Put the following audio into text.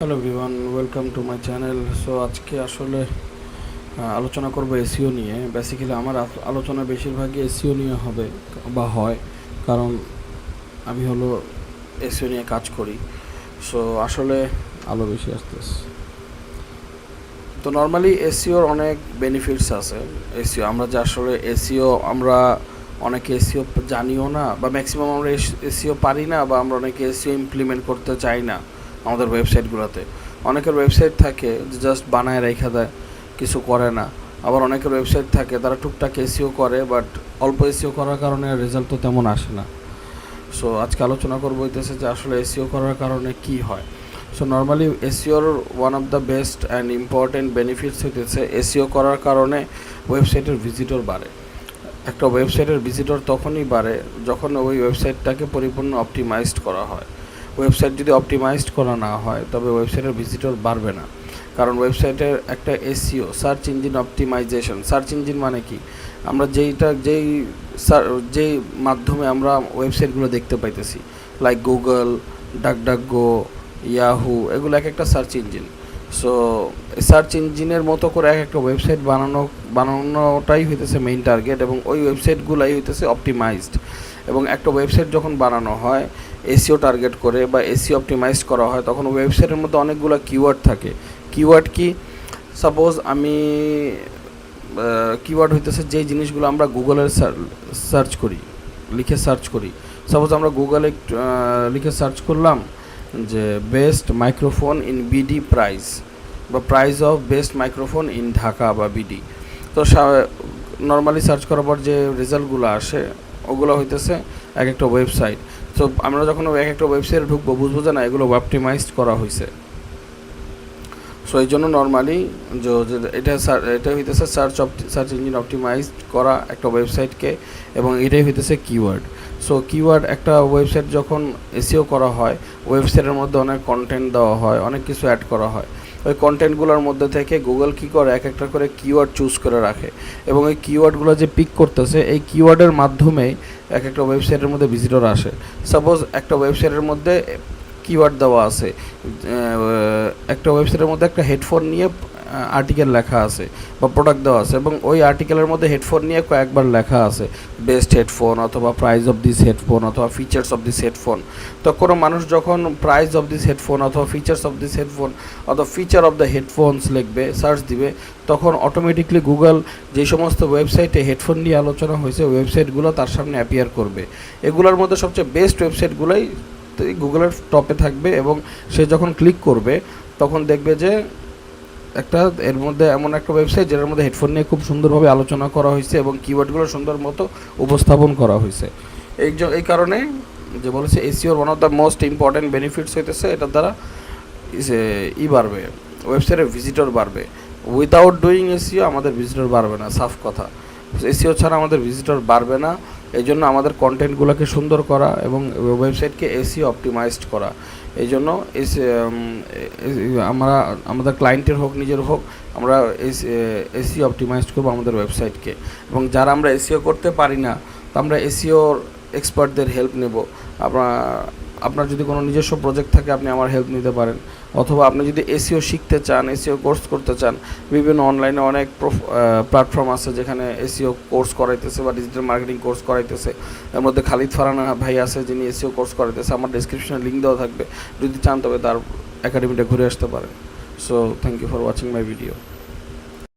Hello everyone welcome to my channel so আজকে আসলে আলোচনা করব এসিও নিয়ে। বেসিক্যালি আমার আলোচনা বেশিরভাগই এসিও নিয়ে হবে বা হয়। কারণ আমি হলো এসিও নিয়ে কাজ করি। সো আসলে আলো বেশি আসতেছে। তো নর্মালি এসিওর অনেক বেনিফিটস আছে। এসিও, আমরা যে আসলে এসিও, আমরা অনেকে এসিও জানিও না বা ম্যাক্সিমাম আমরা এসিও পারি না বা আমরা অনেকে এসিও ইমপ্লিমেন্ট করতে চাই না। আমাদের ওয়েবসাইটগুলোতে। অনেকের ওয়েবসাইট থাকে, যে জাস্ট বানায় রেখা দেয়, কিছু করে না। আবার অনেকের ওয়েবসাইট থাকে, তারা টুকটাক এসিও করে বাট অল্প এসিও করার কারণে রেজাল্ট তো তেমন আসে না। সো আজকে আলোচনা করব হইতেছে যে আসলে এসিও করার কারণে কি হয়। So normally Azure one of the best and important benefits হইতেছে এসিও করার কারণে ওয়েবসাইটের ভিজিটর বাড়ে। একটা ওয়েবসাইটের ভিজিটর তখনই বাড়ে যখন ওই ওয়েবসাইটটাকে পরিপূর্ণ অপটিমাইজড করা হয়। ওয়েবসাইট যদি অপটিমাইজড করা না হয়, তবে ওয়েবসাইটের ভিজিটর বাড়বে না। কারণ ওয়েবসাইটের একটা SEO search engine optimization search engine মানে কি? আমরা যেইটা, যেই যেই মাধ্যমে আমরা ওয়েবসাইটগুলো দেখতে পাইতেছি লাইক গুগল ডাকডাকগো ইয়াহু এগুলো এক একটা সার্চ ইঞ্জিন সো সার্চ ইঞ্জিনের মতো করে এক একটা ওয়েবসাইট বানানো, বানানোটাই হইতেছে মেইন টার্গেট এবং ওই ওয়েবসাইটগুলাই হইতেছে অপটিমাইজড এবং একটা ওয়েবসাইট যখন বানানো হয় এসিও টার্গেট করে বা এসি অপটিমাইজ করা হয়, তখন ওয়েবসাইটের মধ্যে অনেকগুলো কিওয়ার্ড থাকে। কিওয়ার্ড কি? সাপোজ আমি কিওয়ার্ড হইতেছে যেই জিনিসগুলো আমরা গুগলের সার্চ করি, লিখে সার্চ করি। সাপোজ আমরা গুগলে লিখে সার্চ করলাম যে best microphone in BD price বা price of best microphone in Dhaka বা বিডি তো নর্মালি সার্চ করার পর যে রেজাল্টগুলো আসে, ওগুলো হইতেছে এক একটা ওয়েবসাইট তো আমরা যখন এক একটা ওয়েবসাইটে ঢুকবো, বুঝব যে না, এগুলো অপটিমাইজড করা হয়েছে সো এই জন্য নর্মালি এটা এটা হইতেছে সার্চ সার্চ ইঞ্জিন অপটিমাইজড করা একটা ওয়েবসাইটকে এবং এটাই হইতেছে কিওয়ার্ড সো কিওয়ার্ড একটা ওয়েবসাইট যখন এসিও করা হয় ওয়েবসাইটের মধ্যে অনেক কন্টেন্ট দেওয়া হয়, অনেক কিছু অ্যাড করা হয়। ওই কন্টেন্টগুলোর মধ্যে থেকে গুগল কী করে এক একটা করে কিওয়ার্ড চুজ করে রাখে এবং এই কিওয়ার্ডগুলো যে পিক করতেছে, এই কিওয়ার্ডের মাধ্যমেই এক একটা ওয়েবসাইটের মধ্যে ভিজিটর আসে। সাপোজ একটা ওয়েবসাইটের মধ্যে কিওয়ার্ড দেওয়া আছে একটা ওয়েবসাইটের মধ্যে একটা হেডফোন নিয়ে আর্টিকেল লেখা আছে বা প্রোডাক্ট দেওয়া আছে এবং ওই আর্টিকেলের মধ্যে হেডফোন নিয়ে কয়েকবার লেখা আছে বেস্ট হেডফোন অথবা প্রাইস অফ দিস হেডফোন অথবা ফিচার্স অফ দিস হেডফোন তো কোনো মানুষ যখন প্রাইস অফ দিস হেডফোন অথবা ফিচার্স অফ দিস হেডফোন অথবা ফিচার অফ দ্য হেডফোনস লিখবে সার্চ দিবে, তখন অটোমেটিকলি গুগল যে সমস্ত ওয়েবসাইটে হেডফোন নিয়ে আলোচনা হয়েছে ওয়েবসাইটগুলো তার সামনে অ্যাপিয়ার করবে। এগুলোর মধ্যে সবচেয়ে বেস্ট ওয়েবসাইটগুলোই গুগলের টপে থাকবে এবং সে যখন ক্লিক করবে, তখন দেখবে যে একটা, এর মধ্যে এমন একটা ওয়েবসাইট যেটার মধ্যে হেডফোন নিয়ে খুব সুন্দরভাবে আলোচনা করা হয়েছে এবং কিওয়ার্ডগুলো সুন্দর মতো উপস্থাপন করা হয়েছে। এই এই কারণে যে বলেছে এসিওর one of the most important benefits হইতেছে, এটার দ্বারা ই বাড়বে ওয়েবসাইটের ভিজিটর বাড়বে। উইদাউট ডুইং এসিও আমাদের ভিজিটর বাড়বে না, সাফ কথা। এসিও ছাড়া আমাদের ভিজিটর বাড়বে না। এই জন্য আমাদের কন্টেন্টগুলোকে সুন্দর করা এবং ওয়েবসাইটকে এসি অপটিমাইজড করা। এই জন্য আমরা, আমাদের ক্লায়েন্টের হোক, নিজের হোক, আমরা এসি অপটিমাইজড করব আমাদের ওয়েবসাইটকে এবং যারা আমরা এসিও করতে পারি না, তা আমরা এসিওর এক্সপার্টদের হেল্প নেব। আপনার আপনার যদি কোনো নিজস্ব প্রজেক্ট থাকে, আপনি আমার হেল্প নিতে পারেন। অথবা আপনি যদি এসিও শিখতে চান এসিও কোর্স করতে চান, বিভিন্ন অনলাইনে অনেক প্ল্যাটফর্ম আছে যেখানে এসিও কোর্স করাইতেছে বা ডিজিটাল মার্কেটিং কোর্স করাইতেছে। এর মধ্যে খালিদ ফারানা ভাই আছে, যিনি এসিও কোর্স করাইতেছে। আমার ডিসক্রিপশনে লিঙ্ক দেওয়া থাকবে। যদি চান, তবে তার একাডেমিটা ঘুরে আসতে পারেন। So thank you for watching my video